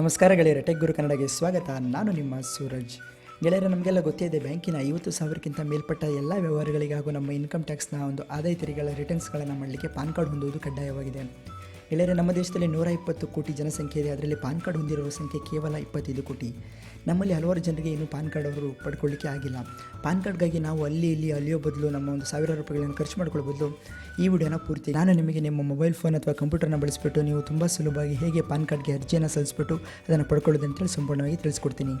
ನಮಸ್ಕಾರ ಗೆಳೆಯರೆ, ಟೆಕ್ ಗುರು ಕನ್ನಡಗೆ ಸ್ವಾಗತ. ನಾನು ನಿಮ್ಮ ಸೂರಜ್. ಗೆಳೆಯರೆ, ನಮಗೆಲ್ಲ ಗೊತ್ತಿದೆ, ಬ್ಯಾಂಕಿನ ಐವತ್ತು ಸಾವಿರಕ್ಕಿಂತ ಮೇಲ್ಪಟ್ಟ ಎಲ್ಲ ವ್ಯವಹಾರಗಳಿಗೆ ಹಾಗೂ ನಮ್ಮ ಇನ್ಕಮ್ ಟ್ಯಾಕ್ಸ್ನ ಒಂದು ಆದಾಯ ತೆರಿಗೆಗಳ ರಿಟರ್ನ್ಸ್ಗಳನ್ನು ಮಾಡಲಿಕ್ಕೆ ಪಾನ್ ಕಾರ್ಡ್ ಹೊಂದುವುದು ಕಡ್ಡಾಯವಾಗಿದೆ. ಗೆಳೆಯರೆ ನಮ್ಮ ದೇಶದಲ್ಲಿ ನೂರ ಇಪ್ಪತ್ತು ಕೋಟಿ ಜನಸಂಖ್ಯೆ ಇದೆ. ಅದರಲ್ಲಿ ಪಾನ್ ಕಾರ್ಡ್ ಹೊಂದಿರುವ ಸಂಖ್ಯೆ ಕೇವಲ ಇಪ್ಪತ್ತೈದು ಕೋಟಿ. ನಮ್ಮಲ್ಲಿ ಹಲವಾರು ಜನರಿಗೆ ಏನು ಪಾನ್ ಕಾರ್ಡ್ ಅವರು ಪಡ್ಕೊಳ್ಳಿಕ್ಕೆ ಆಗಿಲ್ಲ. ಪಾನ್ ಕಾರ್ಡ್ಗಾಗಿ ನಾವು ಅಲ್ಲಿ ಇಲ್ಲಿ ಅಲ್ಲಿಯೋ ಬದಲು ನಮ್ಮ ಒಂದು ಸಾವಿರ ರೂಪಾಯಿಗಳನ್ನು ಖರ್ಚು ಮಾಡ್ಕೊಳ್ಳೋ ಈ ವಿಡಿಯೋನ ಪೂರ್ತಿ ನಾನು ನಿಮಗೆ ನಿಮ್ಮ ಮೊಬೈಲ್ ಫೋನ್ ಅಥವಾ ಕಂಪ್ಯೂಟರ್ನ ಬಳಸಿಬಿಟ್ಟು ನೀವು ತುಂಬ ಸುಲಭವಾಗಿ ಹೇಗೆ ಪಾನ್ ಕಾರ್ಡ್ಗೆ ಅರ್ಜಿಯನ್ನು ಸಲ್ಲಿಸ್ಬಿಟ್ಟು ಅದನ್ನು ಪಡ್ಕೊಳ್ಳೋದಂತೇಳಿ ಸಂಪೂರ್ಣವಾಗಿ ತಿಳಿಸ್ಕೊಡ್ತೀನಿ.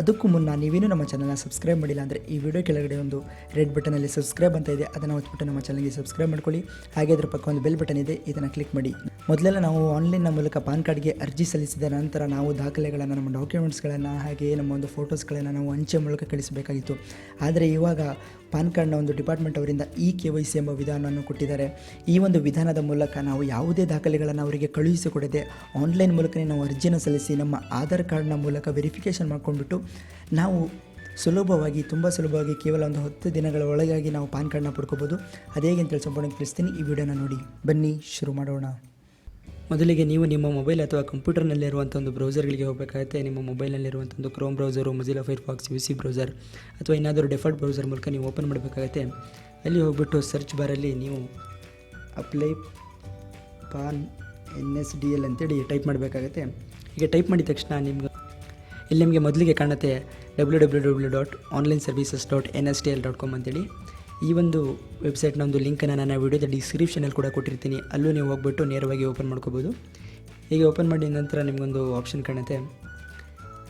ಅದಕ್ಕೂ ಮುನ್ನ ನೀವೇನು ನಮ್ಮ ಚಾನಲ್ನ ಸಬ್ಸ್ಕ್ರೈಬ್ ಮಾಡಿಲ್ಲ ಅಂದರೆ ಈ ವಿಡಿಯೋ ಕೆಳಗಡೆ ಒಂದು ರೆಡ್ ಬಟನಲ್ಲಿ ಸಬ್ಸ್ಕ್ರೈಬ್ ಅಂತ ಇದೆ, ಅದನ್ನು ಒತ್ಬಿಟ್ಟು ನಮ್ಮ ಚಾನಲ್ಗೆ ಸಬ್ಸ್ಕ್ರೈಬ್ ಮಾಡ್ಕೊಳ್ಳಿ. ಹಾಗೆ ಅದರ ಪಕ್ಕ ಒಂದು ಬೆಲ್ ಬಟನ್ ಇದೆ, ಇದನ್ನು ಕ್ಲಿಕ್ ಮಾಡಿ. ಮೊದಲೆಲ್ಲ ನಾವು ಆನ್ಲೈನ್ನ ಮೂಲಕ ಪಾನ್ ಕಾರ್ಡ್ಗೆ ಅರ್ಜಿ ಸಲ್ಲಿಸಿದ ನಂತರ ನಾವು ದಾಖಲೆಗಳನ್ನು, ನಮ್ಮ ಡಾಕ್ಯುಮೆಂಟ್ಸ್ಗಳನ್ನು ಹಾಗೆ ನಮ್ಮ ಒಂದು ಫೋಟೋಸ್ಗಳನ್ನು ನಾವು ಅಂಚೆ ಮೂಲಕ ಕಳಿಸಬೇಕಾಗಿತ್ತು. ಆದರೆ ಇವಾಗ ಪಾನ್ ಕಾರ್ಡ್ನ ಒಂದು ಡಿಪಾರ್ಟ್ಮೆಂಟ್ ಅವರಿಂದ ಇ ಕೆ ವೈ ಸಿ ಎಂಬ ವಿಧಾನವನ್ನು ಕೊಟ್ಟಿದ್ದಾರೆ. ಈ ಒಂದು ವಿಧಾನದ ಮೂಲಕ ನಾವು ಯಾವುದೇ ದಾಖಲೆಗಳನ್ನು ಅವರಿಗೆ ಕಳುಹಿಸಿಕೊಡದೆ ಆನ್ಲೈನ್ ಮೂಲಕನೇ ನಾವು ಅರ್ಜಿಯನ್ನು ಸಲ್ಲಿಸಿ ನಮ್ಮ ಆಧಾರ್ ಕಾರ್ಡ್ನ ಮೂಲಕ ವೆರಿಫಿಕೇಷನ್ ಮಾಡ್ಕೊಂಡ್ಬಿಟ್ಟು ನಾವು ಸುಲಭವಾಗಿ, ತುಂಬ ಸುಲಭವಾಗಿ ಕೇವಲ ಒಂದು ಹತ್ತು ದಿನಗಳ ಒಳಗಾಗಿ ನಾವು ಪಾನ್ ಕಾರ್ಡ್ನ ಪಡ್ಕೋಬೋದು. ಅದೇ ಹೇಗೆ ಅಂತೇಳಿ ಸಂಪೂರ್ಣ ತಿಳಿಸ್ತೀನಿ. ಈ ವಿಡಿಯೋನ ನೋಡಿ. ಬನ್ನಿ, ಶುರು ಮಾಡೋಣ. ಮೊದಲಿಗೆ ನೀವು ನಿಮ್ಮ ಮೊಬೈಲ್ ಅಥವಾ ಕಂಪ್ಯೂಟರ್ನಲ್ಲಿರುವಂಥ ಒಂದು ಬ್ರೌಸರ್ಗಳಿಗೆ ಹೋಗಬೇಕಾಗುತ್ತೆ. ನಿಮ್ಮ ಮೊಬೈಲ್ನಲ್ಲಿರುವಂಥ ಒಂದು Chrome browser Mozilla Firefox U C browser ಅಥವಾ ಏನಾದರೂ ಡೆಫಾಲ್ಟ್ ಬ್ರೌಸರ್ ಮೂಲಕ ನೀವು ಓಪನ್ ಮಾಡಬೇಕಾಗತ್ತೆ. ಅಲ್ಲಿ ಹೋಗ್ಬಿಟ್ಟು ಸರ್ಚ್ ಬಾರಲ್ಲಿ ನೀವು apply PAN N S D L ಅಂತೇಳಿ ಟೈಪ್ ಮಾಡಬೇಕಾಗತ್ತೆ. ಹೀಗೆ ಟೈಪ್ ಮಾಡಿದ ತಕ್ಷಣ ನಿಮ್ಗೆ ಇಲ್ಲಿ ನಿಮಗೆ ಮೊದಲಿಗೆ ಕಾಣುತ್ತೆ W W W dot online services dot N S T L dot com ಅಂತೇಳಿ. ಈ ಒಂದು ವೆಬ್ಸೈಟ್ನ ಒಂದು ಲಿಂಕನ್ನು ನಾನು ವಿಡಿಯೋದ ಡಿಸ್ಕ್ರಿಪ್ಷನಲ್ಲಿ ಕೂಡ ಕೊಟ್ಟಿರ್ತೀನಿ. ಅಲ್ಲೂ ನೀವು ಹೋಗ್ಬಿಟ್ಟು ನೇರವಾಗಿ ಓಪನ್ ಮಾಡ್ಕೋಬೋದು. ಹೀಗೆ ಓಪನ್ ಮಾಡಿದ ನಂತರ ನಿಮಗೊಂದು ಆಪ್ಷನ್ ಕಾಣುತ್ತೆ.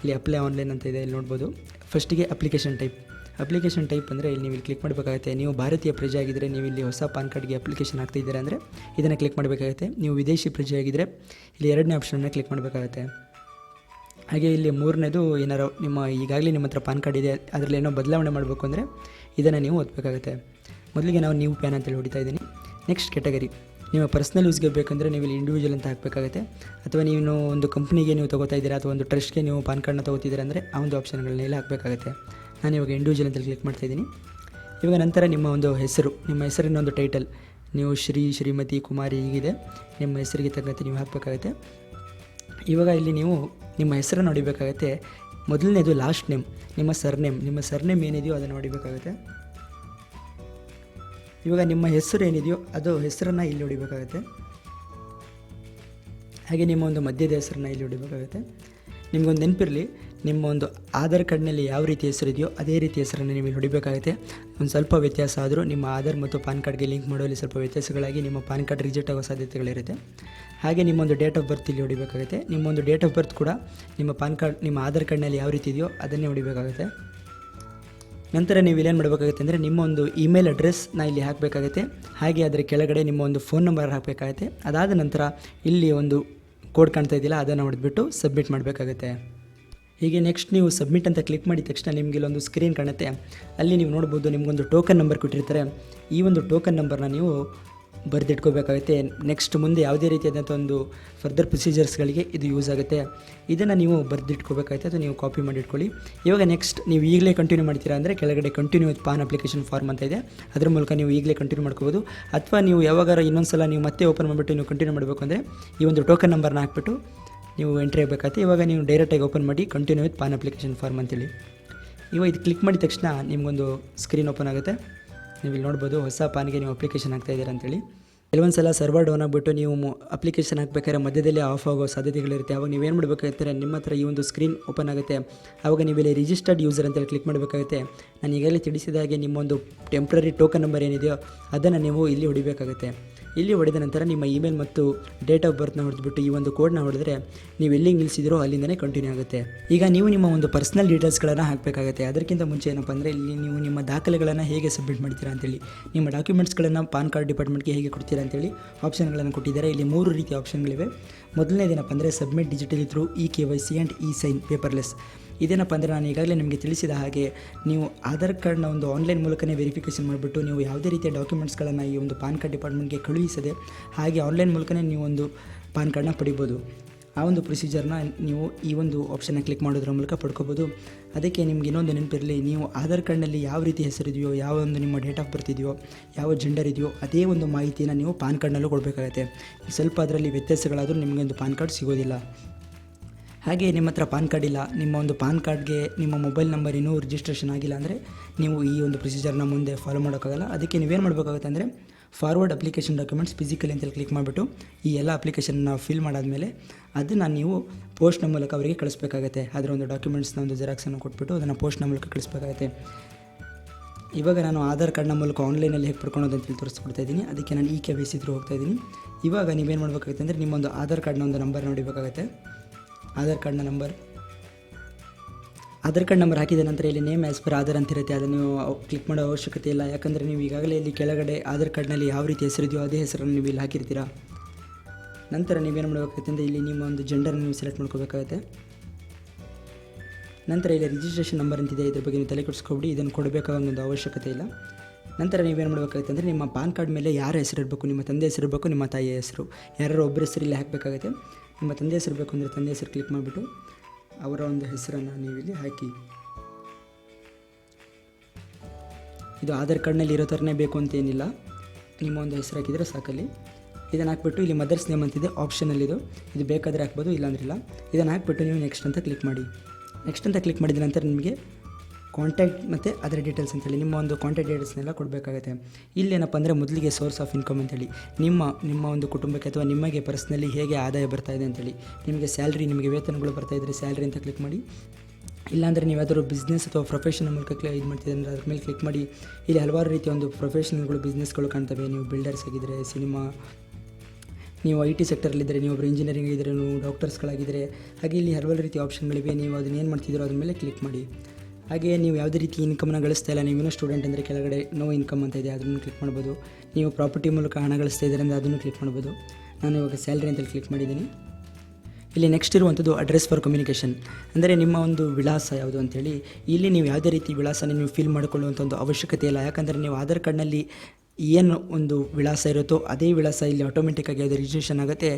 ಇಲ್ಲಿ ಅಪ್ಲೈ ಆನ್ಲೈನ್ ಅಂತ ಇದೆ, ಇಲ್ಲಿ ನೋಡ್ಬೋದು. ಫಸ್ಟಿಗೆ ಅಪ್ಲಿಕೇಶನ್ ಟೈಪ್ ಅಪ್ಲಿಕೇಶನ್ ಟೈಪ್ ಅಂದರೆ ಇಲ್ಲಿ ನೀವು ಇಲ್ಲಿ ಕ್ಲಿಕ್ ಮಾಡಬೇಕಾಗುತ್ತೆ. ನೀವು ಭಾರತೀಯ ಪ್ರಜೆ ಆಗಿದ್ದರೆ ನೀವು ಇಲ್ಲಿ ಹೊಸ ಪಾನ್ ಕಾರ್ಡ್ಗೆ ಅಪ್ಲಿಕೇಶನ್ ಆಗ್ತಿದ್ದೀರಾ ಅಂದರೆ ಇದನ್ನು ಕ್ಲಿಕ್ ಮಾಡಬೇಕಾಗುತ್ತೆ. ನೀವು ವಿದೇಶಿ ಪ್ರಜೆ ಆಗಿದ್ದರೆ ಇಲ್ಲಿ ಎರಡನೇ ಆಪ್ಷನ್ನ ಕ್ಲಿಕ್ ಮಾಡಬೇಕಾಗುತ್ತೆ. ಹಾಗೆ ಇಲ್ಲಿ ಮೂರನೇದು ಏನಾರು ನಿಮ್ಮ ಈಗಾಗಲೇ ನಿಮ್ಮ ಹತ್ರ ಪಾನ್ ಕಾರ್ಡ್ ಇದೆ, ಅದರಲ್ಲಿ ಏನೋ ಬದಲಾವಣೆ ಮಾಡಬೇಕು ಅಂದರೆ ಇದನ್ನು ನೀವು ಓದಬೇಕಾಗುತ್ತೆ. ಮೊದಲಿಗೆ ನಾವು ನ್ಯೂ ಪ್ಯಾನ್ ಅಂತೇಳಿ ಹೊಡಿತಾ ಇದ್ದೀನಿ. ನೆಕ್ಸ್ಟ್ ಕೆಟಗರಿ ನಿಮ್ಮ ಪರ್ಸ್ನಲ್ ಯೂಸ್ಗೆ ಬೇಕಂದರೆ ನೀವು ಇಲ್ಲಿ ಇಂಡಿವಿಜುವಲ್ ಅಂತ ಹಾಕಬೇಕಾಗುತ್ತೆ. ಅಥವಾ ನೀವು ಒಂದು ಕಂಪ್ನಿಗೆ ನೀವು ತೊಗೋತಾ ಇದ್ದೀರಾ, ಅಥವಾ ಒಂದು ಟ್ರಸ್ಟ್ಗೆ ನೀವು ಪಾನ್ ಕಾರ್ಡ್ನ ತೊಗೋತಿದ್ದೀರಾ ಅಂದರೆ ಆ ಒಂದು ಆಪ್ಷನ್ಗಳನ್ನೆಲ್ಲ ಹಾಕಬೇಕಾಗುತ್ತೆ. ನಾನು ಇವಾಗ ಇಂಡಿವಿಜುವಲ್ ಅಂತ ಕ್ಲಿಕ್ ಮಾಡ್ತಾ ಇದ್ದೀನಿ. ಇವಾಗ ನಂತರ ನಿಮ್ಮ ಒಂದು ಹೆಸರು, ನಿಮ್ಮ ಹೆಸರಿನ ಒಂದು ಟೈಟಲ್ ನೀವು ಶ್ರೀ, ಶ್ರೀಮತಿ, ಕುಮಾರಿ ಹೀಗಿದೆ. ನಿಮ್ಮ ಹೆಸರಿಗೆ ತಕ್ಕಂತೆ ನೀವು ಹಾಕಬೇಕಾಗುತ್ತೆ. ಇವಾಗ ಇಲ್ಲಿ ನೀವು ನಿಮ್ಮ ಹೆಸರನ್ನು ನೋಡಿಬೇಕಾಗತ್ತೆ. ಮೊದಲನೇದು ಲಾಸ್ಟ್ ನೇಮ್ ನಿಮ್ಮ ಸರ್ನೇಮ್ ನಿಮ್ಮ ಸರ್ನೇಮ್ ಏನಿದೆಯೋ ಅದನ್ನು ಹೊಡಿಬೇಕಾಗುತ್ತೆ ಇವಾಗ ನಿಮ್ಮ ಹೆಸರು ಏನಿದೆಯೋ ಅದು ಹೆಸರನ್ನು ಇಲ್ಲಿ ಹೊಡಿಬೇಕಾಗುತ್ತೆ ಹಾಗೆ ನಿಮ್ಮ ಒಂದು ಮಧ್ಯದ ಹೆಸರನ್ನ ಇಲ್ಲಿ ಹೊಡಿಬೇಕಾಗುತ್ತೆ ನಿಮಗೊಂದು ನೆನಪಿರಲಿ ನಿಮ್ಮ ಒಂದು ಆಧಾರ್ ಕಾರ್ಡ್ನಲ್ಲಿ ಯಾವ ರೀತಿ ಹೆಸರು ಇದೆಯೋ ಅದೇ ರೀತಿ ಹೆಸರನ್ನು ಇಲ್ಲಿ ಹೊಡಿಬೇಕಾಗುತ್ತೆ. ಒಂದು ಸ್ವಲ್ಪ ವ್ಯತ್ಯಾಸ ಆದರೂ ನಿಮ್ಮ ಆಧಾರ್ ಮತ್ತು ಪಾನ್ ಕಾರ್ಡ್ಗೆ ಲಿಂಕ್ ಮಾಡುವಲ್ಲಿ ಸ್ವಲ್ಪ ವ್ಯತ್ಯಾಸಗಳಾಗಿ ನಿಮ್ಮ ಪಾನ್ ಕಾರ್ಡ್ ರಿಜೆಕ್ಟ್ ಆಗೋ ಸಾಧ್ಯತೆಗಳಿರುತ್ತೆ. ಹಾಗೆ ನಿಮ್ಮೊಂದು ಡೇಟ್ ಆಫ್ ಬರ್ತ್ ಇಲ್ಲಿ ಹೊಡಿಬೇಕಾಗುತ್ತೆ. ನಿಮ್ಮೊಂದು ಡೇಟ್ ಆಫ್ ಬರ್ತ್ ಕೂಡ ನಿಮ್ಮ ಪಾನ್ ಕಾರ್ಡ್, ನಿಮ್ಮ ಆಧಾರ್ ಕಾರ್ಡ್ನಲ್ಲಿ ಯಾವ ರೀತಿ ಇದೆಯೋ ಅದನ್ನೇ ಹೊಡಿಬೇಕಾಗುತ್ತೆ. ನಂತರ ನೀವು ಇಲ್ಲೇನು ಮಾಡಬೇಕಾಗುತ್ತೆ ಅಂದರೆ ನಿಮ್ಮ ಒಂದು ಇಮೇಲ್ ಅಡ್ರೆಸ್ ನಾ ಇಲ್ಲಿ ಹಾಕಬೇಕಾಗುತ್ತೆ. ಹಾಗೆ ಅದರ ಕೆಳಗಡೆ ನಿಮ್ಮ ಒಂದು ಫೋನ್ ನಂಬರ್ ಹಾಕಬೇಕಾಗುತ್ತೆ. ಅದಾದ ನಂತರ ಇಲ್ಲಿ ಒಂದು ಕೋಡ್ ಕಾಣ್ತಾ ಇದೆಯಲ್ಲ ಅದನ್ನು ಹೊಡೆದ್ಬಿಟ್ಟು ಸಬ್ಮಿಟ್ ಮಾಡಬೇಕಾಗುತ್ತೆ. ಹೀಗೆ ನೆಕ್ಸ್ಟ್ ನೀವು ಸಬ್ಮಿಟ್ ಅಂತ ಕ್ಲಿಕ್ ಮಾಡಿದ ತಕ್ಷಣ ನಿಮಗೆ ಇಲ್ಲೊಂದು ಸ್ಕ್ರೀನ್ ಕಾಣುತ್ತೆ. ಅಲ್ಲಿ ನೀವು ನೋಡ್ಬೋದು ನಿಮಗೊಂದು ಟೋಕನ್ ನಂಬರ್ ಕೊಟ್ಟಿರ್ತಾರೆ. ಈ ಒಂದು ಟೋಕನ್ ನಂಬರ್ನ ನೀವು ಬರೆದಿಟ್ಕೋಬೇಕಾಗುತ್ತೆ. ನೆಕ್ಸ್ಟ್ ಮುಂದೆ ಯಾವುದೇ ರೀತಿಯಾದಂಥ ಒಂದು ಫರ್ದರ್ ಪ್ರೊಸೀಜರ್ಸ್ಗಳಿಗೆ ಇದು ಯೂಸ್ ಆಗುತ್ತೆ. ಇದನ್ನು ನೀವು ಬರೆದಿಟ್ಕೋಬೇಕಾಗುತ್ತೆ ಅಥವಾ ನೀವು ಕಾಪಿ ಮಾಡಿ ಇಟ್ಕೊಳ್ಳಿ ಇವಾಗ ನೆಕ್ಸ್ಟ್ ನೀವು ಈಗಲೇ ಕಂಟಿನ್ಯೂ ಮಾಡ್ತೀರಾ ಅಂದರೆ ಕೆಳಗಡೆ continue with PAN application form ಅಂತ ಇದೆ. ಅದರ ಮೂಲಕ ನೀವು ಈಗಲೇ ಕಂಟಿನ್ಯೂ ಮಾಡ್ಕೋಬೋದು. ಅಥವಾ ನೀವು ಯಾವಾಗಾರ ಇನ್ನೊಂದು ಸಲ ನೀವು ಮತ್ತೆ ಓಪನ್ ಮಾಡಿಬಿಟ್ಟು ನೀವು ಕಂಟಿನ್ಯೂ ಮಾಡಬೇಕು ಅಂದರೆ ಈ ಒಂದು ಟೋಕನ್ ನಂಬರ್ನ ಹಾಕ್ಬಿಟ್ಟು ನೀವು ಎಂಟ್ರಿ ಆಗಬೇಕಾಗುತ್ತೆ ಇವಾಗ ನೀವು ಡೈರೆಕ್ಟಾಗಿ ಓಪನ್ ಮಾಡಿ continue with PAN application form ಅಂತೇಳಿ. ಇವಾಗ ಇದು ಕ್ಲಿಕ್ ಮಾಡಿದ ತಕ್ಷಣ ನಿಮಗೊಂದು ಸ್ಕ್ರೀನ್ ಓಪನ್ ಆಗುತ್ತೆ. ನೀವು ಇಲ್ಲಿ ನೋಡ್ಬೋದು ಹೊಸ ಪಾನ್ಗೆ ನೀವು ಅಪ್ಲಿಕೇಶನ್ ಹಾಕ್ತಾ ಇದ್ದೀರಾ ಅಂತೇಳಿ. ಕೆಲವೊಂದು ಸಲ ಸರ್ವರ್ ಡೌನ್ ಆಗಿಬಿಟ್ಟು ನೀವು ಅಪ್ಲಿಕೇಶನ್ ಹಾಕ್ಬೇಕಾದ್ರೆ ಮಧ್ಯದಲ್ಲಿ ಆಫ್ ಆಗೋ ಸಾಧ್ಯತೆಗಳಿರುತ್ತೆ. ಅವಾಗ ನೀವೇನು ಮಾಡಬೇಕಾಗಿರ್ತಾರೆ ನಿಮ್ಮ ಹತ್ರ ಈ ಒಂದು ಸ್ಕ್ರೀನ್ ಓಪನ್ ಆಗುತ್ತೆ. ಆವಾಗ ನೀವು ಇಲ್ಲಿ ರಿಜಿಸ್ಟರ್ಡ್ ಯೂಸರ್ ಅಂತೇಳಿ ಕ್ಲಿಕ್ ಮಾಡಬೇಕಾಗುತ್ತೆ. ನಾನು ಈಗಾಗಲೇ ತಿಳಿಸಿದ ಹಾಗೆ ನಿಮ್ಮೊಂದು ಟೆಂಪ್ರರಿ ಟೋಕನ್ ನಂಬರ್ ಏನಿದೆಯೋ ಅದನ್ನು ನೀವು ಇಲ್ಲಿ ಹೊಡಿಬೇಕಾಗುತ್ತೆ. ಇಲ್ಲಿ ಹೊಡೆದ ನಂತರ ನಿಮ್ಮ ಇಮೇಲ್ ಮತ್ತು ಡೇಟ್ ಆಫ್ ಬರ್ತ್ನ ಹೊಡೆದ್ಬಿಟ್ಟು ಈ ಒಂದು ಕೋಡ್ನ ಹೊಡೆದ್ರೆ ನೀವು ಎಲ್ಲಿ ನಿಲ್ಲಿಸಿದ್ರೋ ಅಲ್ಲಿಂದನೇ ಕಂಟಿನ್ಯೂ ಆಗುತ್ತೆ. ಈಗ ನೀವು ನಿಮ್ಮ ಒಂದು ಪರ್ಸ್ನಲ್ ಡೀಟೇಲ್ಸ್ಗಳನ್ನು ಹಾಕಬೇಕಾಗುತ್ತೆ. ಅದಕ್ಕಿಂತ ಮುಂಚೆ ಏನಪ್ಪ ಅಂದರೆ ಇಲ್ಲಿ ನೀವು ನಿಮ್ಮ ದಾಖಲೆಗಳನ್ನು ಹೇಗೆ ಸಬ್ಮಿಟ್ ಮಾಡ್ತೀರಾ ಅಂತೇಳಿ, ನಿಮ್ಮ ಡಾಕ್ಯುಮೆಂಟ್ಸ್ಗಳನ್ನು ಪಾನ್ ಕಾರ್ಡ್ ಡಿಪಾರ್ಟ್ಮೆಂಟ್ಗೆ ಹೇಗೆ ಕೊಡ್ತೀರಾ ಅಂತೇಳಿ ಆಪ್ಷನ್ಗಳನ್ನು ಕೊಟ್ಟಿದ್ದಾರೆ. ಇಲ್ಲಿ ಮೂರು ರೀತಿಯ ಆಪ್ಷನ್ಗಳಿವೆ ಮೊದಲನೇದೇನಪ್ಪ ಅಂದರೆ submit digitally through E K Y C and E sign paperless ಇದೇನಪ್ಪ ಅಂದರೆ ನಾನು ಈಗಾಗಲೇ ನಿಮಗೆ ತಿಳಿಸಿದ ಹಾಗೆ ನೀವು ಆಧಾರ್ ಕಾರ್ಡ್ನ ಒಂದು ಆನ್ಲೈನ್ ಮೂಲಕನೇ ವೆರಿಫಿಕೇಷನ್ ಮಾಡಿಬಿಟ್ಟು ನೀವು ಯಾವುದೇ ರೀತಿಯ ಡಾಕ್ಯುಮೆಂಟ್ಸ್ಗಳನ್ನು ಈ ಒಂದು ಪಾನ್ ಕಾರ್ಡ್ ಡಿಪಾರ್ಟ್ಮೆಂಟ್ಗೆ ಕಳುಹಿಸದೆ ಹಾಗೆ ಆನ್ಲೈನ್ ಮೂಲಕನೇ ನೀವು ಒಂದು ಪಾನ್ ಕಾರ್ಡ್ನ ಪಡಿಬೋದು. ಆ ಒಂದು ಪ್ರೊಸೀಜರ್ನ ನೀವು ಈ ಒಂದು ಆಪ್ಷನ್ನ ಕ್ಲಿಕ್ ಮಾಡೋದ್ರ ಮೂಲಕ ಪಡ್ಕೋಬೋದು. ಅದಕ್ಕೆ ನಿಮ್ಗೆ ಇನ್ನೊಂದು ನೆನಪಿರಲಿ, ನೀವು ಆಧಾರ್ ಕಾರ್ಡ್ನಲ್ಲಿ ಯಾವ ರೀತಿ ಹೆಸರಿದೆಯೋ ಯಾವ ಒಂದು ನಿಮ್ಮ ಡೇಟ್ ಆಫ್ ಬರ್ತ್ ಇದೆಯೋ, ಯಾವ ಜೆಂಡರ್ ಇದೆಯೋ, ಅದೇ ಒಂದು ಮಾಹಿತಿನ ನೀವು ಪಾನ್ ಕಾರ್ಡ್ನಲ್ಲೂ ಕೊಡಬೇಕಾಗತ್ತೆ. ಸ್ವಲ್ಪ ಅದರಲ್ಲಿ ವ್ಯತ್ಯಾಸಗಳಾದರೂ ನಿಮಗೆ ಒಂದು ಪಾನ್ ಕಾರ್ಡ್ ಸಿಗೋದಿಲ್ಲ. ಹಾಗೆ ನಿಮ್ಮ ಹತ್ರ ಪಾನ್ ಕಾರ್ಡ್ ಇಲ್ಲ, ನಿಮ್ಮ ಒಂದು ಪಾನ್ ಕಾರ್ಡ್ಗೆ ನಿಮ್ಮ ಮೊಬೈಲ್ ನಂಬರ್ ಇನ್ನೂ ರಿಜಿಸ್ಟ್ರೇಷನ್ ಆಗಿಲ್ಲ ಅಂದರೆ ನೀವು ಈ ಒಂದು ಪ್ರೊಸೀಜರ್ನ ಮುಂದೆ ಫಾಲೋ ಮಾಡೋಕ್ಕಾಗಲ್ಲ. ಅದಕ್ಕೆ ನೀವೇನು ಮಾಡಬೇಕಾಗುತ್ತೆ ಅಂದರೆ ಫಾರ್ವರ್ಡ್ ಅಪ್ಲಿಕೇಶನ್ ಡಾಕ್ಯುಮೆಂಟ್ಸ್ ಫಿಸಿಕಲಿ ಅಂತೇಳಿ ಕ್ಲಿಕ್ ಮಾಡಿಬಿಟ್ಟು ಈ ಎಲ್ಲ ಅಪ್ಲಿಕೇಶನ್ನ ಫಿಲ್ ಮಾಡಾದಮೇಲೆ ಅದನ್ನು ನೀವು ಪೋಸ್ಟ್ನ ಮೂಲಕ ಅವರಿಗೆ ಕಳಿಸ್ಬೇಕಾಗತ್ತೆ. ಅದರ ಒಂದು ಡಾಕ್ಯುಮೆಂಟ್ಸ್ನ ಒಂದು ಜೆರಾಕ್ಸನ್ನು ಕೊಟ್ಬಿಟ್ಟು ಅದನ್ನು ಪೋಸ್ಟ್ನ ಮೂಲಕ ಕಳಿಸ್ಬೇಕಾಗತ್ತೆ. ಇವಾಗ ನಾನು ಆಧಾರ್ ಕಾರ್ಡ್ನ ಮೂಲಕ ಆನ್ಲೈನಲ್ಲಿ ಹೇಗೆ ಪಡ್ಕೊಳೋದು ಅಂತೇಳಿ ತೋರಿಸ್ಕೊಡ್ತಾ ಇದ್ದೀನಿ. ಅದಕ್ಕೆ ನಾನು ಈ ಕೆ ವಿ ಸಿ ಥ್ರೂ ಹೋಗ್ತಾ ಇದ್ದೀನಿ. ಇವಾಗ ನೀವೇನು ಮಾಡಬೇಕಾಗುತ್ತೆ ಅಂದರೆ ನಿಮ್ಮೊಂದು ಆಧಾರ್ ಕಾರ್ಡ್ನ ಒಂದು ನಂಬರ್ ನೋಡಿಬೇಕಾಗತ್ತೆ. ಆಧಾರ್ ಕಾರ್ಡ್ನ ನಂಬರ್. ಆಧಾರ್ ಕಾರ್ಡ್ ನಂಬರ್ ಹಾಕಿದ ನಂತರ ಇಲ್ಲಿ ನೇಮ್ ಆ್ಯಸ್ ಪರ್ ಆಧಾರ್ ಅಂತಿರುತ್ತೆ ಅದನ್ನು ನೀವು ಕ್ಲಿಕ್ ಮಾಡೋ ಅವಶ್ಯಕತೆ ಇಲ್ಲ. ಯಾಕಂದರೆ ನೀವು ಈಗಾಗಲೇ ಇಲ್ಲಿ ಕೆಳಗಡೆ ಆಧಾರ್ ಕಾರ್ಡ್ನಲ್ಲಿ ಯಾವ ರೀತಿ ಹೆಸರಿದೆಯೋ ಅದೇ ಹೆಸರನ್ನು ನೀವು ಇಲ್ಲಿ ಹಾಕಿರ್ತೀರಾ? ನಂತರ ನೀವೇನು ಮಾಡಬೇಕಾಗುತ್ತೆ ಅಂದರೆ ಇಲ್ಲಿ ನಿಮ್ಮ ಒಂದು ಜೆಂಡರ್ ನೀವು ಸೆಲೆಕ್ಟ್ ಮಾಡ್ಕೋಬೇಕಾಗುತ್ತೆ. ನಂತರ ಇಲ್ಲಿ ರಿಜಿಸ್ಟ್ರೇಷನ್ ನಂಬರ್ ಅಂತಿದೆ ಇದ್ರ ಬಗ್ಗೆ ನೀವು ತಲೆ ಕೆಡಿಸ್ಕೊಬಿಡಿ. ಇದನ್ನು ಕೊಡಬೇಕಾದ ಒಂದು ಅವಶ್ಯಕತೆ ಇಲ್ಲ. ನಂತರ ನೀವೇನು ಮಾಡಬೇಕಾಗುತ್ತೆ ಅಂದರೆ ನಿಮ್ಮ ಪಾನ್ ಕಾರ್ಡ್ ಮೇಲೆ ಯಾರ ಹೆಸರು ಇರಬೇಕು, ನಿಮ್ಮ ತಂದೆ ಹೆಸರು ಇರಬೇಕು, ನಿಮ್ಮ ತಾಯಿಯ ಹೆಸರು. ಯಾರು ಒಬ್ಬರ ಹೆಸರು ಇಲ್ಲಿ ಹಾಕಬೇಕಾಗುತ್ತೆ. ನಿಮ್ಮ ತಂದೆ ಹೆಸರು ಬೇಕು ಅಂದರೆ ತಂದೆ ಹೆಸರು ಕ್ಲಿಕ್ ಮಾಡಿಬಿಟ್ಟು ಅವರ ಒಂದು ಹೆಸರನ್ನು ನೀವು ಇಲ್ಲಿ ಹಾಕಿ. ಇದು ಆಧಾರ್ ಕಾರ್ಡ್ನಲ್ಲಿ ಇರೋ ಥರನೇ ಬೇಕು ಅಂತ ಏನಿಲ್ಲ. ನಿಮ್ಮ ಒಂದು ಹೆಸರು ಹಾಕಿದರೆ ಸಾಕಲ್ಲಿ. ಇದನ್ನು ಹಾಕ್ಬಿಟ್ಟು ಇಲ್ಲಿ ಮದರ್ಸ್ ನೇಮ್ ಅಂತಿದೆ ಆಪ್ಷನಲ್ಲಿದು ಇದು. ಬೇಕಾದರೆ ಹಾಕ್ಬೋದು ಇಲ್ಲಾಂದ್ರಿಲ್ಲ ಇದನ್ನು ಹಾಕ್ಬಿಟ್ಟು ನೀವು ನೆಕ್ಸ್ಟ್ ಅಂತ ಕ್ಲಿಕ್ ಮಾಡಿ. ನೆಕ್ಸ್ಟ್ ಅಂತ ಕ್ಲಿಕ್ ಮಾಡಿದ ನಂತರ ನಿಮಗೆ ಕಾಂಟ್ಯಾಕ್ಟ್ ಮತ್ತು ಅದರ ಡೀಟೇಲ್ಸ್ ಅಂತೇಳಿ, ನಿಮ್ಮ ಒಂದು ಕಾಂಟ್ಯಾಕ್ಟ್ ಡೀಟೇಲ್ಸ್ನೆಲ್ಲ ಕೊಡಬೇಕಾಗುತ್ತೆ. ಇಲ್ಲೇನಪ್ಪ ಅಂದರೆ ಮೊದಲಿಗೆ ಸೋರ್ಸ್ ಆಫ್ ಇನ್ಕಮ್ ಅಂತೇಳಿ, ನಿಮ್ಮ ನಿಮ್ಮ ಒಂದು ಕುಟುಂಬಕ್ಕೆ ಅಥವಾ ನಿಮಗೆ ಪರ್ಸ್ನಲಿ ಹೇಗೆ ಆದಾಯ ಬರ್ತಾ ಇದೆ ಅಂತೇಳಿ, ನಿಮಗೆ ಸ್ಯಾಲ್ರಿ ನಿಮಗೆ ವೇತನಗಳು ಬರ್ತಾ ಇದ್ದರೆ ಸ್ಯಾಲ್ರಿ ಅಂತ ಕ್ಲಿಕ್ ಮಾಡಿ. ಇಲ್ಲಾಂದರೆ ನೀವು ಯಾವುದಾದ್ರು ಬಿಸ್ನೆಸ್ ಅಥವಾ ಪ್ರೊಫೆಷನ್ ಮೂಲಕ ಕ್ಲಿ ಇದು ಮಾಡ್ತಿದ್ರೆ ಅಂದರೆ ಅದ್ರ ಮೇಲೆ ಕ್ಲಿಕ್ ಮಾಡಿ. ಇಲ್ಲಿ ಹಲವಾರು ರೀತಿಯ ಒಂದು ಪ್ರೊಫೆಷನಲ್ಗಳು ಬಿಸ್ನೆಸ್ಗಳು ಕಾಣ್ತವೆ. ನೀವು ಬಿಲ್ಡರ್ಸ್ ಆಗಿದ್ದರೆ ಸಿನಿಮಾ ನೀವು ಐ ಟಿ ಸೆಕ್ಟರಲ್ಲಿದ್ದರೆ ನೀವು ಒಬ್ಬರು ಇಂಜಿನಿಯರಿಂಗ್ ಇದ್ದರೆ ನೀವು ಡಾಕ್ಟರ್ಸ್ಗಳಾಗಿದ್ದರೆ ಹಾಗೆ ಇಲ್ಲಿ ಹಲವಾರು ರೀತಿಯ ಆಪ್ಷನ್ಗಳಿವೆ ನೀವು ಅದನ್ನ ಏನು ಮಾಡ್ತಿದ್ದೀರೋ ಅದ್ರ ಮೇಲೆ ಕ್ಲಿಕ್ ಮಾಡಿ. ಹಾಗೆ ನೀವು ಯಾವುದೇ ರೀತಿ ಇನ್ಕಮ್ನ ಗಳಿಸ್ತಾ ಇಲ್ಲ ನೀವೇನೋ ಸ್ಟೂಡೆಂಟ್ ಅಂದರೆ ಕೆಳಗಡೆ ನೋ ಇನ್ಕಮ್ ಅಂತ ಇದೆ, ಅದನ್ನು ಕ್ಲಿಕ್ ಮಾಡ್ಬೋದು. ನೀವು ಪ್ರಾಪರ್ಟಿ ಮೂಲಕ ಹಣ ಗಳಿಸ್ತಾ ಇದ್ದಾರೆ ಅಂದರೆ ಅದನ್ನು ಕ್ಲಿಕ್ ಮಾಡ್ಬೋದು. ನಾನು ಇವಾಗ ಸ್ಯಾಲ್ರಿ ಅಂತೇಳಿ ಕ್ಲಿಕ್ ಮಾಡಿದ್ದೀನಿ. ಇಲ್ಲಿ ನೆಕ್ಸ್ಟ್ ಇರುವಂಥದ್ದು ಅಡ್ರೆಸ್ ಫಾರ್ ಕಮ್ಯುನಿಕೇಷನ್ ಅಂದರೆ ನಿಮ್ಮ ಒಂದು ವಿಳಾಸ ಯಾವುದು ಅಂತೇಳಿ. ಇಲ್ಲಿ ನೀವು ಯಾವುದೇ ರೀತಿ ವಿಳಾಸನ ನೀವು ಫಿಲ್ ಮಾಡಿಕೊಳ್ಳುವಂಥ ಒಂದು ಅವಶ್ಯಕತೆ ಇಲ್ಲ. ಯಾಕಂದರೆ ನೀವು ಆಧಾರ್ ಕಾರ್ಡ್ನಲ್ಲಿ ಏನು ಒಂದು ವಿಳಾಸ ಇರುತ್ತೋ ಅದೇ ವಿಳಾಸ ಇಲ್ಲಿ ಆಟೋಮೆಟಿಕ್ಕಾಗಿ ಅದು ರಿಜಿಸ್ಟ್ರೇಷನ್ ಆಗುತ್ತೆ.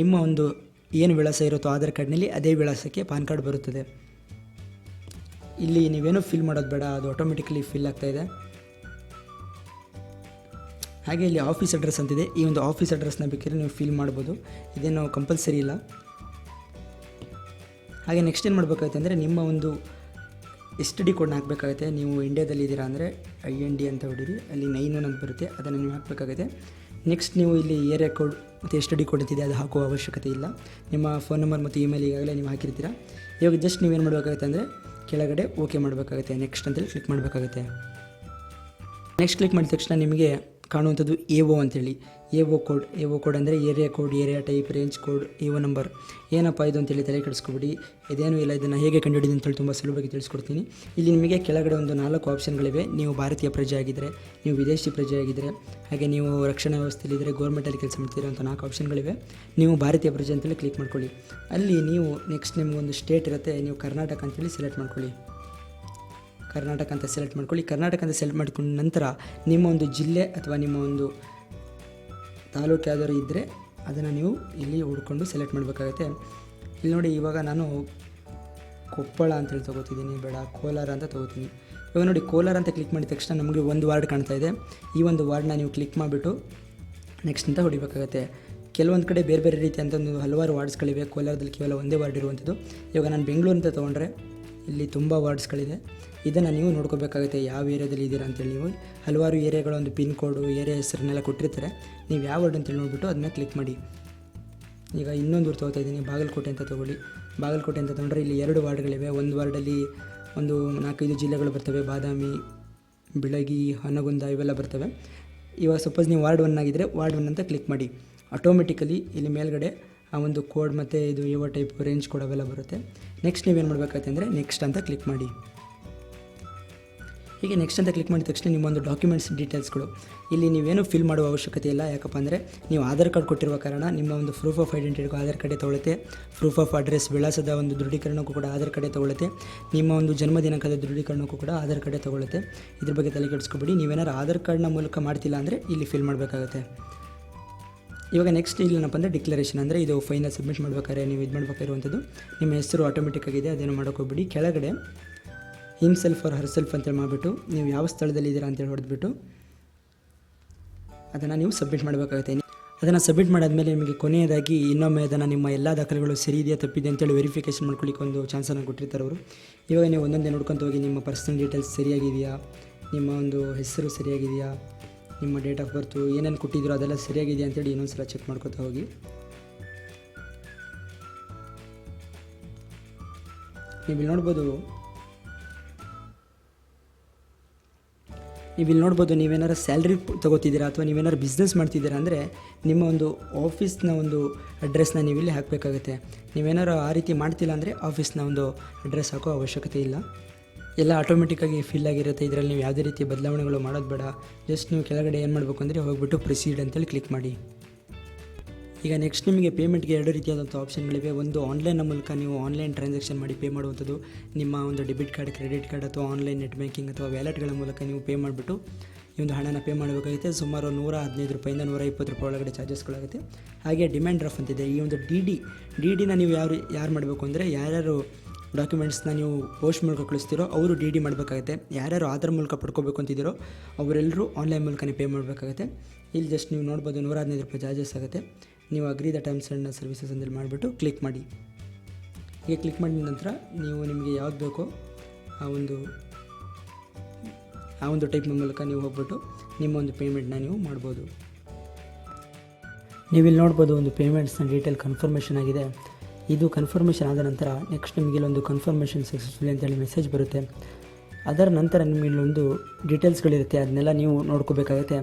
ನಿಮ್ಮ ಒಂದು ಏನು ವಿಳಾಸ ಇರುತ್ತೋ ಆಧಾರ್ ಕಾರ್ಡ್ನಲ್ಲಿ ಅದೇ ವಿಳಾಸಕ್ಕೆ ಪಾನ್ ಕಾರ್ಡ್ ಬರುತ್ತದೆ. ಇಲ್ಲಿ ನೀವೇನು ಫಿಲ್ ಮಾಡೋದು ಬೇಡ, ಅದು ಆಟೋಮೆಟಿಕಲಿ ಫಿಲ್ ಆಗ್ತಾಯಿದೆ ಹಾಗೆ ಇಲ್ಲಿ ಆಫೀಸ್ ಅಡ್ರೆಸ್ ಅಂತಿದೆ ಈ ಒಂದು ಆಫೀಸ್ ಅಡ್ರೆಸ್ನ ಬೇಕಿದ್ರೆ ನೀವು ಫಿಲ್ ಮಾಡ್ಬೋದು. ಇದೇನು ಕಂಪಲ್ಸರಿ ಇಲ್ಲ. ಹಾಗೆ ನೆಕ್ಸ್ಟ್ ಏನು ಮಾಡಬೇಕಾಗುತ್ತೆ ಅಂದರೆ ನಿಮ್ಮ ಒಂದು ಎಸ್ ಡಿ ಕೋಡ್ನ ಹಾಕಬೇಕಾಗುತ್ತೆ. ನೀವು ಇಂಡಿಯಾದಲ್ಲಿ ಇದ್ದೀರಾ ಅಂದರೆ ಐ ಎನ್ ಡಿ ಅಂತ ಹೊಡೀರಿ. ಅಲ್ಲಿ ನೈನ್ ಒನ್ ಅಂತ ಬರುತ್ತೆ. ಅದನ್ನು ನೀವು ಹಾಕಬೇಕಾಗುತ್ತೆ. ನೆಕ್ಸ್ಟ್ ನೀವು ಇಲ್ಲಿ ಏರಿಯಾ ಕೋಡ್ ಮತ್ತು ಸ್ಟಡಿ ಕೋಡ್ ಅಂತಿದೆ ಅದು ಹಾಕುವ ಅವಶ್ಯಕತೆ ಇಲ್ಲ. ನಿಮ್ಮ ಫೋನ್ ನಂಬರ್ ಮತ್ತು ಇಮೇಲ್ ಈಗಾಗಲೇ ನೀವು ಹಾಕಿರ್ತೀರಾ. ಇವಾಗ ಜಸ್ಟ್ ನೀವೇನು ಮಾಡಬೇಕಾಗುತ್ತೆ ಅಂದರೆ ಕೆಳಗಡೆ ಓಕೆ ಮಾಡಬೇಕಾಗುತ್ತೆ ನೆಕ್ಸ್ಟ್ ಅಂತೇಳಿ ಕ್ಲಿಕ್ ಮಾಡಬೇಕಾಗುತ್ತೆ. ನೆಕ್ಸ್ಟ್ ಕ್ಲಿಕ್ ಮಾಡಿದ ತಕ್ಷಣ ನಿಮಗೆ ಕಾಣುವಂಥದ್ದು ಎ ಒ ಅಂತೇಳಿ. A O code A O code ಅಂದರೆ area code area type range code A O number ಏನಪ್ಪ ಇದು ಅಂತೇಳಿ ತಲೆ ಕೆಡಿಸ್ಕೊಬಿಡಿ. ಇದೇನೂ ಇಲ್ಲ, ಇದನ್ನು ಹೇಗೆ ಕಂಡುಹಿಡಿದು ಅಂತೇಳಿ ತುಂಬ ಸುಲಭವಾಗಿ ತಿಳಿಸ್ಕೊಡ್ತೀನಿ. ಇಲ್ಲಿ ನಿಮಗೆ ಕೆಳಗಡೆ ಒಂದು ನಾಲ್ಕು ಆಪ್ಷನ್ಗಳಿವೆ ನೀವು ಭಾರತೀಯ ಪ್ರಜೆ ಆಗಿದ್ದರೆ ನೀವು ವಿದೇಶಿ ಪ್ರಜೆ ಆಗಿದ್ದರೆ ಹಾಗೆ ನೀವು ರಕ್ಷಣಾ ವ್ಯವಸ್ಥೆಯಲ್ಲಿದ್ದರೆ ಗೌರ್ಮೆಂಟಲ್ಲಿ ಕೆಲಸ ಮಾಡ್ತೀರಾ ನಾಲ್ಕು ಆಪ್ಷನ್ಗಳಿವೆ ನೀವು ಭಾರತೀಯ ಪ್ರಜೆ ಅಂತೇಳಿ ಕ್ಲಿಕ್ ಮಾಡ್ಕೊಳ್ಳಿ. ಅಲ್ಲಿ ನೀವು ನೆಕ್ಸ್ಟ್ ನಿಮಗೊಂದು ಸ್ಟೇಟ್ ಇರುತ್ತೆ, ನೀವು ಕರ್ನಾಟಕ ಅಂತೇಳಿ ಸೆಲೆಕ್ಟ್ ಮಾಡ್ಕೊಳ್ಳಿ. ಕರ್ನಾಟಕ ಅಂತ ಸೆಲೆಕ್ಟ್ ಮಾಡ್ಕೊಳ್ಳಿ. ಕರ್ನಾಟಕ ಅಂತ ಸೆಲೆಕ್ಟ್ ಮಾಡ್ಕೊಂಡ ನಂತರ ನಿಮ್ಮ ಒಂದು ಜಿಲ್ಲೆ ಅಥವಾ ನಿಮ್ಮ ಒಂದು ತಾಲೂಕು ಇದ್ದರೆ ಅದನ್ನು ನೀವು ಇಲ್ಲಿ ಹುಡ್ಕೊಂಡು ಸೆಲೆಕ್ಟ್ ಮಾಡಬೇಕಾಗುತ್ತೆ. ಇಲ್ಲಿ ನೋಡಿ ಇವಾಗ ನಾನು ಕೊಪ್ಪಳ ಅಂತೇಳಿ ತೊಗೋತಿದ್ದೀನಿ, ಬೇಡ ಕೋಲಾರ ಅಂತ ತೊಗೋತೀನಿ. ಇವಾಗ ನೋಡಿ ಕೋಲಾರ ಅಂತ ಕ್ಲಿಕ್ ಮಾಡಿದ ತಕ್ಷಣ ನಮಗೆ ಒಂದು ವಾರ್ಡ್ ಕಾಣ್ತಾ ಇದೆ. ಈ ಒಂದು ವಾರ್ಡ್ನ ನೀವು ಕ್ಲಿಕ್ ಮಾಡಿಬಿಟ್ಟು ನೆಕ್ಸ್ಟ್ ಅಂತ ಹೊಡಿಬೇಕಾಗುತ್ತೆ. ಕೆಲವೊಂದು ಕಡೆ ಬೇರೆ ಬೇರೆ ರೀತಿಯಂಥ ಒಂದು ಹಲವಾರು ವಾರ್ಡ್ಸ್ಗಳಿವೆ ಕೋಲಾರದಲ್ಲಿ ಕೇವಲ ಒಂದೇ ವಾರ್ಡ್ ಇರುವಂಥದ್ದು ಇವಾಗ ನಾನು ಬೆಂಗಳೂರು ಅಂತ ತೊಗೊಂಡ್ರೆ ಇಲ್ಲಿ ತುಂಬ ವಾರ್ಡ್ಸ್ಗಳಿದೆ. ಇದನ್ನು ನೀವು ನೋಡ್ಕೋಬೇಕಾಗುತ್ತೆ ಯಾವ ಏರಿಯಾದಲ್ಲಿ ಇದ್ದೀರಾ ಅಂತೇಳಿ ನೀವು. ಹಲವಾರು ಏರಿಯಾಗಳ ಒಂದು ಪಿನ್ ಕೋಡು, ಏರಿಯಾ ಹೆಸರನ್ನೆಲ್ಲ ಕೊಟ್ಟಿರ್ತಾರೆ. ನೀವು ಯಾವ ವಾರ್ಡ್ ಅಂತೇಳಿ ನೋಡಿಬಿಟ್ಟು ಅದನ್ನ ಕ್ಲಿಕ್ ಮಾಡಿ. ಈಗ ಇನ್ನೊಂದು ಊರು ತೊಗೋತಾ ಇದ್ದೀನಿ, ಬಾಗಲಕೋಟೆ ಅಂತ ತೊಗೊಳ್ಳಿ. ಬಾಗಲಕೋಟೆ ಅಂತ ತೊಗೊಂಡ್ರೆ ಇಲ್ಲಿ ಎರಡು ವಾರ್ಡ್ಗಳಿವೆ. ಒಂದು ವಾರ್ಡಲ್ಲಿ ಒಂದು ನಾಲ್ಕೈದು ಜಿಲ್ಲೆಗಳು ಬರ್ತವೆ. ಬಾದಾಮಿ, ಬಿಳಗಿ, ಹನಗುಂದ ಇವೆಲ್ಲ ಬರ್ತವೆ. ಇವಾಗ ಸಪೋಸ್ ನೀವು ವಾರ್ಡ್ ಒನ್ ಆಗಿದ್ದರೆ ವಾರ್ಡ್ ಒನ್ ಅಂತ ಕ್ಲಿಕ್ ಮಾಡಿ. ಆಟೋಮೆಟಿಕಲಿ ಇಲ್ಲಿ ಮೇಲ್ಗಡೆ ಆ ಒಂದು ಕೋಡ್ ಮತ್ತು ಇದು ಯಾವ ಟೈಪ್ ರೇಂಜ್ ಕೋಡ್ ಅವೆಲ್ಲ ಬರುತ್ತೆ. ನೆಕ್ಸ್ಟ್ ನೀವೇನು ಮಾಡಬೇಕಾಗುತ್ತೆ ಅಂದರೆ ನೆಕ್ಸ್ಟ್ ಅಂತ ಕ್ಲಿಕ್ ಮಾಡಿ. ಹೀಗೆ ನೆಕ್ಸ್ಟ್ ಅಂತ ಕ್ಲಿಕ್ ಮಾಡಿದ ತಕ್ಷಣ ನಿಮ್ಮೊಂದು ಡಾಕ್ಯುಮೆಂಟ್ಸ್ ಡೀಟೇಲ್ಸ್ಗಳು ಇಲ್ಲಿ ನೀವೇನು ಫಿಲ್ ಮಾಡುವ ಅವಶ್ಯಕತೆ ಇಲ್ಲ. ಯಾಕಪ್ಪ ಅಂದರೆ ನೀವು ಆಧಾರ್ ಕಾರ್ಡ್ ಕೊಟ್ಟಿರುವ ಕಾರಣ ನಿಮ್ಮ ಒಂದು ಪ್ರೂಫ್ ಆಫ್ ಐಡೆಂಟಿಟಿಗೂ ಆಧಾರ್ ಕಾರ್ಡೇ ತೊಗೊಳುತ್ತೆ. ಪ್ರೂಫ್ ಆಫ್ ಅಡ್ರೆಸ್ ವಿಳಾಸದ ಒಂದು ದೃಢೀಕರಣಕ್ಕೂ ಕೂಡ ಆಧಾರ್ ಕಾರ್ಡೇ ತೊಗೊಳುತ್ತೆ. ನಿಮ್ಮ ಒಂದು ಜನ್ಮ ದಿನಾಂಕದ ದೃಢೀಕರಣಕ್ಕೂ ಕೂಡ ಆಧಾರ್ ಕಾರ್ಡೇ ತೊಗೊಳುತ್ತೆ. ಇದ್ರ ಬಗ್ಗೆ ತಲೆ ಕೆಡಿಸ್ಕೊಬೇಡಿ. ನೀವೇನಾರು ಆಧಾರ್ ಕಾರ್ಡ್ನ ಮೂಲಕ ಮಾಡ್ತಿಲ್ಲ ಅಂದರೆ ಇಲ್ಲಿ ಫಿಲ್ ಮಾಡಬೇಕಾಗುತ್ತೆ. ಇವಾಗ ನೆಕ್ಸ್ಟ್ ಇಲ್ಲೇನಪ್ಪ ಅಂದರೆ ಡಿಕ್ಲರೇಷನ್ ಅಂದರೆ ಇದು ಫೈನಲ್ ಸಬ್ಮಿಟ್ ಮಾಡ್ಬೇಕಾದ್ರೆ ನೀವು ಇದು ಮಾಡ್ಬೇಕಾಗಿರುವಂಥದ್ದು ನಿಮ್ಮ ಹೆಸರು ಆಟೋಮೆಟಿಕ್ ಆಗಿದೆ ಅದೇನು ಮಾಡೋಕ್ಕೋಗ್ಬಿಡಿ ಕೆಳಗಡೆ ಹಿಮ್ ಸೆಲ್ಫ್ ಆರ್ ಹರ್ಸೆಲ್ಫ್ ಅಂತೇಳಿ ಮಾಡಿಬಿಟ್ಟು, ನೀವು ಯಾವ ಸ್ಥಳದಲ್ಲಿ ಇದ್ದೀರಾ ಅಂತೇಳಿ ಹೊಡೆದ್ಬಿಟ್ಟು, ಅದನ್ನು ನೀವು ಸಬ್ಮಿಟ್ ಮಾಡಬೇಕಾಗುತ್ತೆ. ಅದನ್ನು ಸಬ್ಮಿಟ್ ಮಾಡಾದಮೇಲೆ ನಿಮಗೆ ಕೊನೆಯದಾಗಿ ಇನ್ನೊಮ್ಮೆ ಅದನ್ನು ನಿಮ್ಮ ಎಲ್ಲ ದಾಖಲೆಗಳು ಸರಿ ಇದೆಯಾ ತಪ್ಪಿದೆ ಅಂತೇಳಿ ವೆರಿಫಿಕೇಷನ್ ಮಾಡ್ಕೊಳ್ಳಿಕ್ಕೆ ಒಂದು ಚಾನ್ಸನ್ನು ಕೊಟ್ಟಿರ್ತಾರೆ ಅವರು. ಇವಾಗ ನೀವು ಒಂದೊಂದೇ ನೋಡ್ಕೊತ ಹೋಗಿ ನಿಮ್ಮ ಪರ್ಸನಲ್ ಡೀಟೇಲ್ಸ್ ಸರಿಯಾಗಿದೆಯಾ, ನಿಮ್ಮ ಒಂದು ಹೆಸರು ಸರಿಯಾಗಿದೆಯಾ ನಿಮ್ಮ ಡೇಟ್ ಆಫ್ ಬರ್ತು, ಏನೇನು ಕೊಟ್ಟಿದ್ದೀರೋ ಅದೆಲ್ಲ ಸರಿಯಾಗಿದೆಯಾ ಅಂತೇಳಿ ಇನ್ನೊಂದು ಸಲ ಚೆಕ್ ಮಾಡ್ಕೊತಾ ಹೋಗಿ. ನೀವು ಇಲ್ಲಿ ನೋಡ್ಬೋದು ನೀವು ಇಲ್ಲಿ ನೋಡ್ಬೋದು ನೀವೇನಾರು ಸ್ಯಾಲ್ರಿ ತೊಗೋತಿದ್ದೀರಾ ಅಥವಾ ನೀವೇನಾರು ಬಿಸ್ನೆಸ್ ಮಾಡ್ತಿದ್ದೀರಾ ಅಂದರೆ ನಿಮ್ಮ ಒಂದು ಆಫೀಸ್ನ ಒಂದು ಅಡ್ರೆಸ್ನ ನೀವು ಇಲ್ಲಿ ಹಾಕಬೇಕಾಗುತ್ತೆ. ನೀವೇನಾರು ಆ ರೀತಿ ಮಾಡ್ತಿಲ್ಲ ಅಂದರೆ ಆಫೀಸ್ನ ಒಂದು ಅಡ್ರೆಸ್ ಹಾಕೋ ಅವಶ್ಯಕತೆ ಇಲ್ಲ. ಎಲ್ಲ ಆಟೋಮೆಟಿಕ್ಕಾಗಿ ಫಿಲ್ ಆಗಿರುತ್ತೆ. ಇದರಲ್ಲಿ ನೀವು ಯಾವುದೇ ರೀತಿ ಬದಲಾವಣೆಗಳು ಮಾಡೋದು ಬೇಡ. ಜಸ್ಟ್ ನೀವು ಕೆಳಗಡೆ ಏನು ಮಾಡಬೇಕು ಅಂದರೆ ಹೋಗ್ಬಿಟ್ಟು ಪ್ರೊಸೀಡ್ ಅಂತೇಳಿ ಕ್ಲಿಕ್ ಮಾಡಿ. ಈಗ ನೆಕ್ಸ್ಟ್ ನಿಮಗೆ ಪೇಮೆಂಟ್ಗೆ ಎರಡು ರೀತಿಯಾದಂಥ ಆಪ್ಷನ್ಗಳಿವೆ ಒಂದು ಆನ್ಲೈನ್ನ ಮೂಲಕ ನೀವು ಆನ್ಲೈನ್ ಟ್ರಾನ್ಸಾಕ್ಷನ್ ಮಾಡಿ ಪೇ ಮಾಡುವಂಥದ್ದು. ನಿಮ್ಮ ಒಂದು ಡೆಬಿಟ್ ಕಾರ್ಡ್ ಕ್ರೆಡಿಟ್ ಕಾರ್ಡ್ ಅಥವಾ ಆನ್ಲೈನ್ ನೆಟ್ ಬ್ಯಾಂಕಿಂಗ್ ಅಥವಾ ವ್ಯಾಲೆಟ್ಗಳ ಮೂಲಕ ನೀವು ಪೇ ಮಾಡಿಬಿಟ್ಟು ಈ ಒಂದು ಹಣನ ಪೇ ಮಾಡಬೇಕಾಗುತ್ತೆ. ಸುಮಾರು ನೂರ ಹದಿನೈದು ರೂಪಾಯಿಂದ ನೂರ ಇಪ್ಪತ್ತು ರೂಪಾಯಿ ಒಳಗಡೆ ಚಾರ್ಜಸ್ಗಳಾಗುತ್ತೆ ಹಾಗೆ ಡಿಮ್ಯಾಂಡ್ ಡ್ರಾಫ್ಟ್ ಅಂತಿದೆ. ಈ ಒಂದು ಡಿ ಡಿ ಡಿ ಡಿನ ನೀವು ಯಾರು ಯಾರು ಮಾಡಬೇಕು ಅಂದರೆ ಯಾರ್ಯಾರು ಡಾಕ್ಯುಮೆಂಟ್ಸ್ನ ನೀವು ಪೋಸ್ಟ್ ಮೂಲಕ ಕಳಿಸ್ತೀರೋ, ಅವರು ಡಿ ಡಿ ಮಾಡಬೇಕಾಗುತ್ತೆ. ಯಾರ್ಯಾರು ಆಧಾರ್ ಮೂಲಕ ಪಡ್ಕೋಬೇಕು ಅಂತಿದ್ದೀರೋ, ಅವರೆಲ್ಲರೂ ಆನ್ಲೈನ್ ಮೂಲಕನೇ ಪೇ ಮಾಡಬೇಕಾಗುತ್ತೆ. ಇಲ್ಲಿ ಜಸ್ಟ್ ನೀವು ನೋಡ್ಬೋದು ನೂರ ಹದಿನೈದು ರೂಪಾಯಿ ಚಾರ್ಜಸ್ ಆಗುತ್ತೆ. ನೀವು agree the terms and services ಅಂತೇಳಿ ಮಾಡಿಬಿಟ್ಟು ಕ್ಲಿಕ್ ಮಾಡಿ. ಹೀಗೆ ಕ್ಲಿಕ್ ಮಾಡಿದ ನಂತರ ನೀವು ನಿಮಗೆ ಯಾವ್ದು ಬೇಕೋ ಆ ಒಂದು ಆ ಒಂದು ಟೈಪ್ ಮೂಲಕ ನೀವು ಹೋಗ್ಬಿಟ್ಟು ನಿಮ್ಮ ಒಂದು ಪೇಮೆಂಟ್ನ ನೀವು ಮಾಡ್ಬೋದು. ನೀವಿಲ್ಲಿ ನೋಡ್ಬೋದು ಒಂದು ಪೇಮೆಂಟ್ಸ್ನ ಡೀಟೇಲ್ ಕನ್ಫರ್ಮೇಷನ್ ಆಗಿದೆ. ಇದು ಕನ್ಫರ್ಮೇಷನ್ ಆದ ನಂತರ ನೆಕ್ಸ್ಟ್ ನಿಮಗೆ ಇಲ್ಲೊಂದು ಕನ್ಫರ್ಮೇಷನ್ ಸಕ್ಸಸ್ಫುಲ್ ಅಂತೇಳಿ ಮೆಸೇಜ್ ಬರುತ್ತೆ. ಅದರ ನಂತರ ನಿಮಗೆ ಇಲ್ಲೊಂದು ಡೀಟೇಲ್ಸ್ಗಳಿರುತ್ತೆ ಅದನ್ನೆಲ್ಲ ನೀವು ನೋಡ್ಕೋಬೇಕಾಗುತ್ತೆ.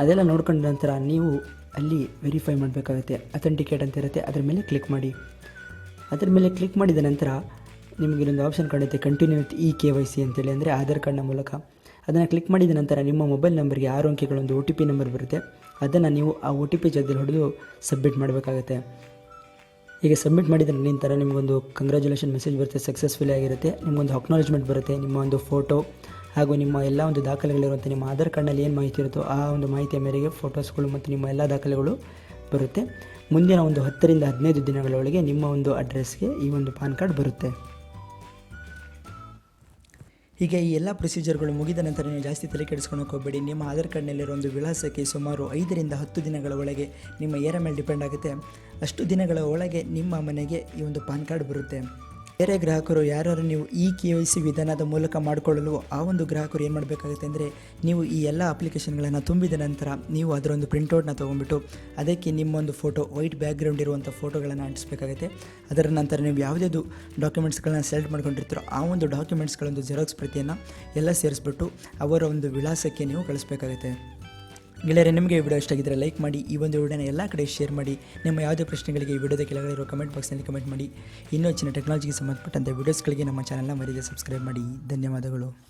ಅದೆಲ್ಲ ನೋಡ್ಕೊಂಡ ನಂತರ ನೀವು ಅಲ್ಲಿ ವೆರಿಫೈ ಮಾಡಬೇಕಾಗುತ್ತೆ ಅಥೆಂಟಿಕೇಟ್ ಅಂತ ಇರುತ್ತೆ, ಅದರ ಮೇಲೆ ಕ್ಲಿಕ್ ಮಾಡಿ. ಅದರ ಮೇಲೆ ಕ್ಲಿಕ್ ಮಾಡಿದ ನಂತರ ನಿಮಗೆ ಇಲ್ಲೊಂದು ಆಪ್ಷನ್ ಕಾಣುತ್ತೆ continue with E K Y C ಅಂತೇಳಿ ಅಂದರೆ ಆಧಾರ್ ಕಾರ್ಡ್ನ ಮೂಲಕ. ಅದನ್ನು ಕ್ಲಿಕ್ ಮಾಡಿದ ನಂತರ ನಿಮ್ಮ ಮೊಬೈಲ್ ನಂಬರ್ಗೆ ಆರು ಅಂಕಿಗಳೊಂದು ಒ ಟಿ ಪಿ ನಂಬರ್ ಬರುತ್ತೆ. ಅದನ್ನು ನೀವು ಆ ಒ ಟಿ ಪಿ ಜಾಗದಲ್ಲಿ ಹೊಡೆದು ಸಬ್ಮಿಟ್ ಮಾಡಬೇಕಾಗುತ್ತೆ. ಈಗ ಸಬ್ಮಿಟ್ ಮಾಡಿದ ನಂತರ ನಿಮಗೊಂದು ಕಂಗ್ರ್ಯಾಚುಲೇಷನ್ ಮೆಸೇಜ್ ಬರುತ್ತೆ ಸಕ್ಸಸ್ಫುಲ್ ಆಗಿರುತ್ತೆ. ನಿಮಗೊಂದು ಅಕ್ನಾಲೇಜ್ಮೆಂಟ್ ಬರುತ್ತೆ, ನಿಮ್ಮ ಒಂದು ಫೋಟೋ ಹಾಗೂ ನಿಮ್ಮ ಎಲ್ಲ ಒಂದು ದಾಖಲೆಗಳಿರುವಂಥ ನಿಮ್ಮ ಆಧಾರ್ ಕಾರ್ಡ್ನಲ್ಲಿ ಏನು ಮಾಹಿತಿ ಇರುತ್ತೋ ಆ ಒಂದು ಮಾಹಿತಿಯ ಮೇರೆಗೆ ಫೋಟೋಸ್ಗಳು ಮತ್ತು ನಿಮ್ಮ ಎಲ್ಲ ದಾಖಲೆಗಳು ಬರುತ್ತೆ. ಮುಂದಿನ ಒಂದು ಹತ್ತರಿಂದ ಹದಿನೈದು ದಿನಗಳೊಳಗೆ ನಿಮ್ಮ ಒಂದು ಅಡ್ರೆಸ್ಗೆ ಈ ಒಂದು ಪಾನ್ ಕಾರ್ಡ್ ಬರುತ್ತೆ. ಹೀಗೆ ಈ ಎಲ್ಲ ಪ್ರೊಸೀಜರ್ಗಳು ಮುಗಿದ ನಂತರ ನೀವು ಜಾಸ್ತಿ ತಲೆ ಕೆಡಿಸ್ಕೊಳಕ್ಕೆ ಹೋಗಬೇಡಿ. ನಿಮ್ಮ ಆಧಾರ್ ಕಾರ್ಡ್ನಲ್ಲಿರೋ ಒಂದು ವಿಳಾಸಕ್ಕೆ ಸುಮಾರು ಐದರಿಂದ ಹತ್ತು ದಿನಗಳ ಒಳಗೆ ನಿಮ್ಮ ಏರ ಮೇಲೆ ಡಿಪೆಂಡ್ ಆಗುತ್ತೆ. ಅಷ್ಟು ದಿನಗಳ ಒಳಗೆ ನಿಮ್ಮ ಮನೆಗೆ ಈ ಒಂದು ಪಾನ್ ಕಾರ್ಡ್ ಬರುತ್ತೆ. ಬೇರೆ ಗ್ರಾಹಕರು ಯಾರು ನೀವು ಇ ಕೆ ವೈ ಸಿ ವಿಧಾನದ ಮೂಲಕ ಮಾಡಿಕೊಳ್ಳಲು ಆ ಒಂದು ಗ್ರಾಹಕರು ಏನು ಮಾಡಬೇಕಾಗುತ್ತೆ ಅಂದರೆ ನೀವು ಈ ಎಲ್ಲ ಅಪ್ಲಿಕೇಶನ್ಗಳನ್ನು ತುಂಬಿದ ನಂತರ ನೀವು ಅದರ ಒಂದು ಪ್ರಿಂಟೌಟ್ನ ತೊಗೊಂಡ್ಬಿಟ್ಟು ಅದಕ್ಕೆ ನಿಮ್ಮೊಂದು ಫೋಟೋ, ವೈಟ್ ಬ್ಯಾಕ್ಗ್ರೌಂಡ್ ಇರುವಂಥ ಫೋಟೋಗಳನ್ನು ಅಂಟಿಸಬೇಕಾಗುತ್ತೆ. ಅದರ ನಂತರ ನೀವು ಯಾವುದ್ಯಾವುದು ಡಾಕ್ಯುಮೆಂಟ್ಸ್ಗಳನ್ನ ಸೆಲೆಕ್ಟ್ ಮಾಡ್ಕೊಂಡಿರ್ತೀರೋ ಆ ಒಂದು ಡಾಕ್ಯುಮೆಂಟ್ಸ್ಗಳೊಂದು ಜೆರಾಕ್ಸ್ ಪ್ರತಿಯನ್ನು ಎಲ್ಲ ಸೇರಿಸ್ಬಿಟ್ಟು ಅವರ ಒಂದು ವಿಳಾಸಕ್ಕೆ ನೀವು ಕಳಿಸ್ಬೇಕಾಗುತ್ತೆ. ಗೆಳೆಯರೆ, ನಿಮಗೆ ಈ ವಿಡಿಯೋ ಇಷ್ಟ ಆಗಿದ್ದರೆ ಲೈಕ್ ಮಾಡಿ, ಈ ಒಂದು ವಿಡಿಯೋನ ಎಲ್ಲ ಕಡೆ ಶೇರ್ ಮಾಡಿ, ನಿಮ್ಮ ಯಾವುದೇ ಪ್ರಶ್ನೆಗಳಿಗೆ ಈ ವಿಡಿಯೋದ ಕೆಳಗಡೆ ಇರೋ ಕಮೆಂಟ್ ಬಾಕ್ಸ್ನಲ್ಲಿ ಕಮೆಂಟ್ ಮಾಡಿ. ಇನ್ನೂ ಹೆಚ್ಚಿನ ಟೆಕ್ನಾಲಜಿಗೆ ಸಂಬಂಧಪಟ್ಟಂಥ ವಿಡಿಯೋಸ್ಗಳಿಗೆ ನಮ್ಮ ಚಾನಲ್ನ ಮರೀದೆ ಸಬ್ಸ್ಕ್ರೈಬ್ ಮಾಡಿ. ಧನ್ಯವಾದಗಳು.